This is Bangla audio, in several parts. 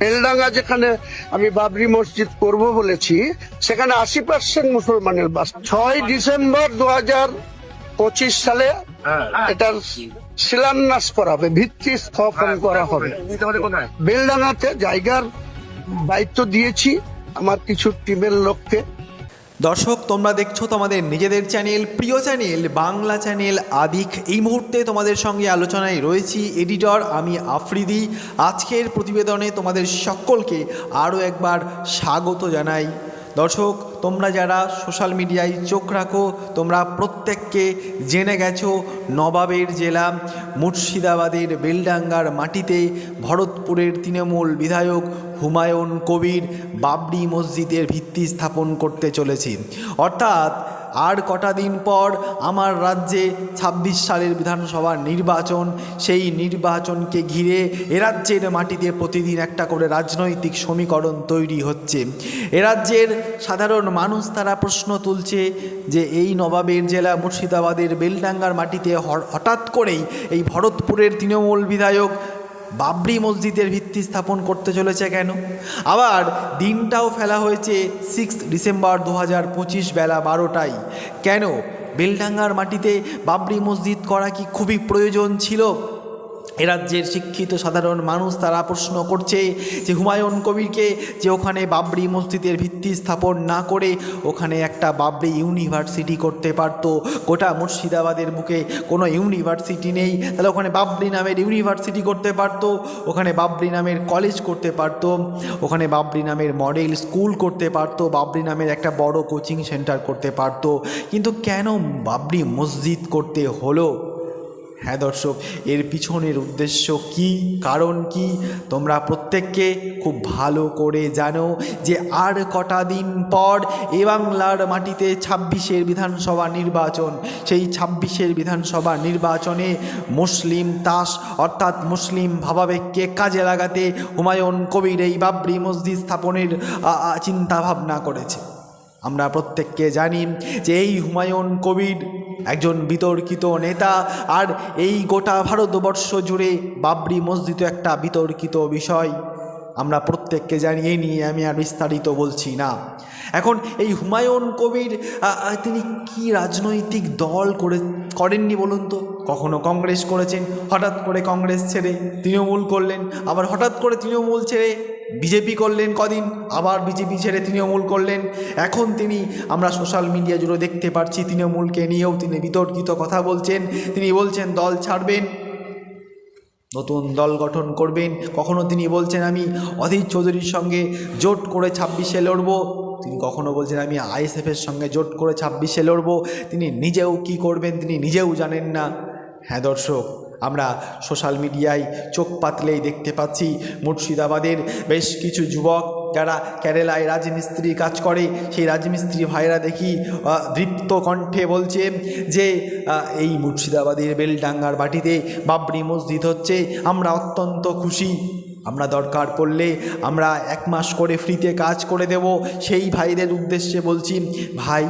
বেলডাঙ্গা যেখানে আমি বাবরি মসজিদ করব বলেছি সেখানে আশি পার্সেন্ট মুসলমানের বাস। ছয় ডিসেম্বর দু হাজার পঁচিশ সালে এটার শিলান্যাস করা হবে ভিত্তি স্থাপন করা হবে। বেলডাঙ্গাতে জায়গার দায়িত্ব দিয়েছি আমার কিছু টিমের লোককে। দর্শক, তোমরা দেখছ তোমাদের নিজেদের চ্যানেল, প্রিয় চ্যানেল, বাংলা চ্যানেল আদিক। এই মুহূর্তে তোমাদের সঙ্গে আলোচনায় রয়েছি এডিটর আমি আফ্রিদি। আজকের প্রতিবেদনে তোমাদের সকলকে আরও একবার স্বাগত জানাই। দর্শক তোমরা যারা সোশ্যাল মিডিয়ায় চোখ রাখো, তোমরা প্রত্যেককে জেনে গেছো, নবাবের জেলা মুর্শিদাবাদের বেলডাঙ্গার মাটিতে ভরতপুরের তৃণমূল বিধায়ক হুমায়ুন কবির বাবরি মসজিদের ভিত্তি স্থাপন করতে চলেছে। অর্থাৎ আর কটা দিন পর আমার রাজ্যে ছাব্বিশ সালের বিধানসভা নির্বাচন, সেই নির্বাচনকে ঘিরে এ রাজ্যের মাটিতে প্রতিদিন একটা করে রাজনৈতিক সমীকরণ তৈরি হচ্ছে। এ রাজ্যের সাধারণ মানুষ তারা প্রশ্ন তুলছে যে এই নবাবের জেলা মুর্শিদাবাদের বেলডাঙ্গার মাটিতে হঠাৎ করেই এই ভরতপুরের তৃণমূল বিধায়ক বাবরি মসজিদের ভিত্তি স্থাপন করতে চলেছে কেন? আবার দিনটাও ফেলা হয়েছে সিক্স ডিসেম্বর দু হাজার পঁচিশ বেলা বারোটায়। কেন? বেলডাঙ্গার মাটিতে বাবরি মসজিদ করা কি খুবই প্রয়োজন ছিল? এ রাজ্যের শিক্ষিত সাধারণ মানুষ তারা প্রশ্ন করছে যে হুমায়ুন কবিরকে যে ওখানে বাবরি মসজিদের ভিত্তি স্থাপন না করে ওখানে একটা বাবরি ইউনিভার্সিটি করতে পারতো, গোটা মুর্শিদাবাদের বুকে কোনো ইউনিভার্সিটি নেই, তাহলে ওখানে বাবরি নামের ইউনিভার্সিটি করতে পারতো, ওখানে বাবরি নামের কলেজ করতে পারতো, ওখানে বাবরি নামের মডেল স্কুল করতে পারতো, বাবরি নামের একটা বড় কোচিং সেন্টার করতে পারতো, কিন্তু কেন বাবরি মসজিদ করতে হলো? হ্যাঁ দর্শক, এর পিছনের উদ্দেশ্য কি? কারণ কি? তোমরা প্রত্যেককে খুব ভালো করে জানো যে আর কটা দিন পর এ বাংলার মাটিতে ছাব্বিশের বিধানসভা নির্বাচন। সেই ছাব্বিশের বিধানসভা নির্বাচনে মুসলিম তাস, অর্থাৎ মুসলিম ভাবাবেগকে কাজে লাগাতে হুমায়ুন কবির এই বাবরি মসজিদ স্থাপনের চিন্তা ভাবনা করেছে। আমরা প্রত্যেককে জানি যে এই হুমায়ুন কবির একজন বিতর্কিত নেতা আর এই গোটা ভারতবর্ষ জুড়ে বাবরি মসজিদ একটা বিতর্কিত বিষয়। আমরা প্রত্যেককে জানি এই নিয়ে আমি আর বিস্তারিত বলছি না। এখন এই হুমায়ুন কবির তিনি কি রাজনৈতিক দল করে, করেননি বলুন তো? কখনো কংগ্রেস করেছেন, হঠাৎ করে কংগ্রেস ছেড়ে তৃণমূল করলেন, আবার হঠাৎ করে তৃণমূল ছেড়ে বিজেপি করলেন কদিন, আবার বিজেপি ছেড়ে তৃণমূল করলেন। এখন তিনি, আমরা সোশ্যাল মিডিয়া জুড়ে দেখতে পাচ্ছি তৃণমূলকে নিয়েও তিনি বিতর্কিত কথা বলছেন। তিনি বলছেন, দল ছাড়বেন, নতুন দল গঠন করবেন। কখনো তিনি বলছেন, আমি অধীর চৌধুরীর সঙ্গে জোট করে ছাব্বিশে লড়ব। তিনি কখনো বলছেন, আমি আইএসএফের সঙ্গে জোট করে ছাব্বিশে লড়ব। তিনি নিজেও কি করবেন, তিনি নিজেও জানেন না। হ্যাঁ দর্শক আমরা সোশ্যাল মিডিয়ায় চোখ পাতলেই দেখতে পাচ্ছি মুর্শিদাবাদের বেশ কিছু যুবক যারা কেরালায় রাজমিস্ত্রি কাজ করে। সেই রাজমিস্ত্রি ভাইরা দেখি দৃপ্ত কণ্ঠে বলছে যে এই মুর্শিদাবাদের বেলডাঙ্গার বাটিতে বাবরি মসজিদ হচ্ছে, আমরা অত্যন্ত খুশি। আমরা দরকার পড়লে আমরা এক মাস করে ফ্রিতে কাজ করে দেব। সেই ভাইদের উদ্দেশ্যে বলছি, ভাই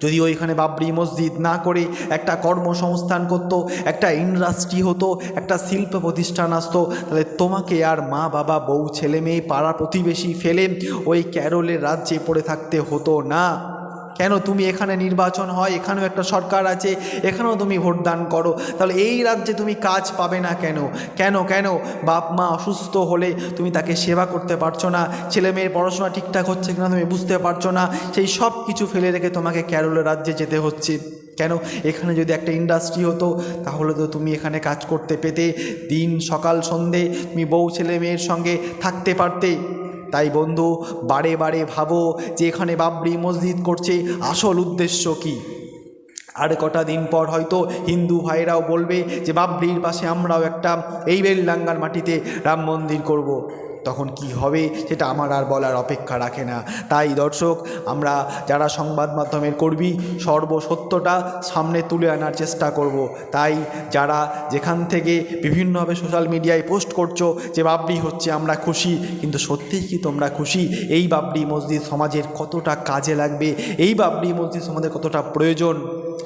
যদি ওইখানে বাবরি মসজিদ না করে একটা কর্মসংস্থান করত, একটা ইন্ডাস্ট্রি হতো, একটা শিল্প প্রতিষ্ঠান আসতো, তাহলে তোমাকে আর মা, বাবা, বউ, ছেলে, মেয়ে, পাড়া প্রতিবেশী ফেলে ওই ক্যারলের রাজ্যে পড়ে থাকতে হতো না। কেন তুমি এখানে নির্বাচন হয়? এখানেও একটা সরকার আছে, এখানেও তুমি ভোটদান করো। তাহলে এই রাজ্যে তুমি কাজ পাবে না কেন? কেন কেন? বাপ, মা অসুস্থ হলে তুমি তাকে সেবা করতে পারছ না। ছেলে মেয়ের পড়াশোনা ঠিকঠাক হচ্ছে কিনা তুমি বুঝতে পারছ না। সেই সব কিছু ফেলে রেখে তোমাকে ক্যারলের রাজ্যে যেতে হচ্ছে। কেন? এখানে যদি একটা ইন্ডাস্ট্রি হতো, তাহলে তো তুমি এখানে কাজ করতে পেতে। দিন সকাল সন্ধে তুমি বউ ছেলে মেয়ের সঙ্গে থাকতে পারতে। তাই বন্ধু, বারে বারে ভাবো যে এখানে বাবরি মসজিদ করছে, আসল উদ্দেশ্য কি আর কটা দিন পর হয়তো হিন্দু ভাইরাও বলবে যে বাবরির পাশে আমরাও একটা এই বেল্লাঙ্গার মাটিতে রাম মন্দির করব। তখন কি হবে সেটা আমার আর বলার অপেক্ষা রাখে না। তাই দর্শক, আমরা যারা সংবাদ মাধ্যমের কর্মী, সর্বসত্যটা সামনে তুলে আনার চেষ্টা করব। তাই যারা যেখান থেকে বিভিন্নভাবে সোশ্যাল মিডিয়ায় পোস্ট করছ যে বাবরি হচ্ছে আমরা খুশি, কিন্তু সত্যিই কি তোমরা খুশি? এই বাবরি মসজিদ সমাজের কতটা কাজে লাগবে? এই বাবরি মসজিদ সমাজের কতটা প্রয়োজন?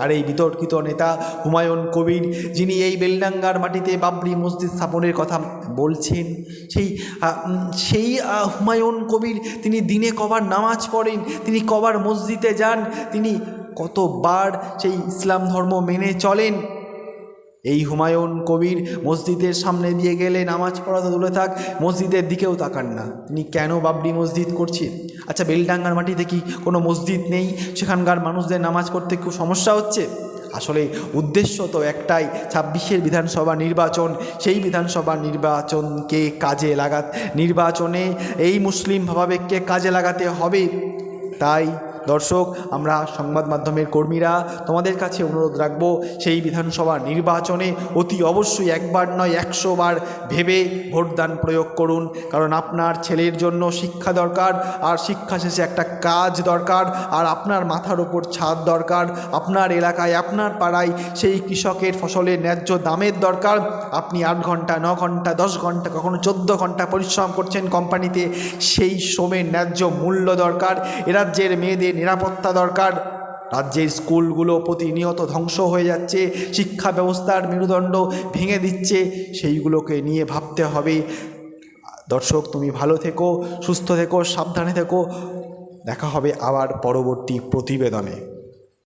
আর এই বিতর্কিত নেতা হুমায়ুন কবির, যিনি এই বেলডাঙ্গার মাটিতে বাবরি মসজিদ স্থাপনের কথা বলছেন, সেই সেই হুমায়ুন কবির, তিনি দিনে কবার নামাজ পড়েন, তিনি কবার মসজিদে যান, তিনি কতবার সেই ইসলাম ধর্ম মেনে চলেন? এই হুমায়ুন কবির মসজিদের সামনে দিয়ে গেলে নামাজ পড়া তো দূরে থাক, মসজিদের দিকেও তাকান না। তিনি কেন বাবরি মসজিদ করছেন? আচ্ছা বেলডাঙ্গার মাটিতে কি কোনো মসজিদ নেই? সেখানকার মানুষদের নামাজ পড়তে খুব সমস্যা হচ্ছে? আসলে উদ্দেশ্য তো একটাই, ছাব্বিশের বিধানসভা নির্বাচন। সেই বিধানসভা নির্বাচনকে কাজে লাগা নির্বাচনে এই মুসলিম ভাবাবেগকে কাজে লাগাতে হবে। তাই দর্শক, আমরা সংবাদ মাধ্যমের কর্মীরা তোমাদের কাছে অনুরোধ রাখব, সেই বিধানসভা নির্বাচনে অতি অবশ্যই একবার নয়, একশো বার ভেবে ভোটদান প্রয়োগ করুন। কারণ আপনার ছেলের জন্য শিক্ষা দরকার, আর শিক্ষা শেষে একটা কাজ দরকার, আর আপনার মাথার ওপর ছাদ দরকার, আপনার এলাকায়, আপনার পাড়ায় সেই কৃষকের ফসলের ন্যায্য দামের দরকার। আপনি আট ঘণ্টা, ন ঘণ্টা, দশ ঘণ্টা, কখনো চোদ্দ ঘণ্টা পরিশ্রম করছেন কোম্পানিতে, সেই শ্রমের ন্যায্য মূল্য দরকার। এ রাজ্যের মেয়েদের নিরাপত্তা দরকার। রাজ্যের স্কুলগুলো প্রতিনিয়ত ধ্বংস হয়ে যাচ্ছে, শিক্ষা ব্যবস্থার মেরুদণ্ড ভেঙে দিচ্ছে, সেইগুলোকে নিয়ে ভাবতে হবে। দর্শক, তুমি ভালো থেকো, সুস্থ থেকো, সাবধানে থেকো। দেখা হবে আবার পরবর্তী প্রতিবেদনে।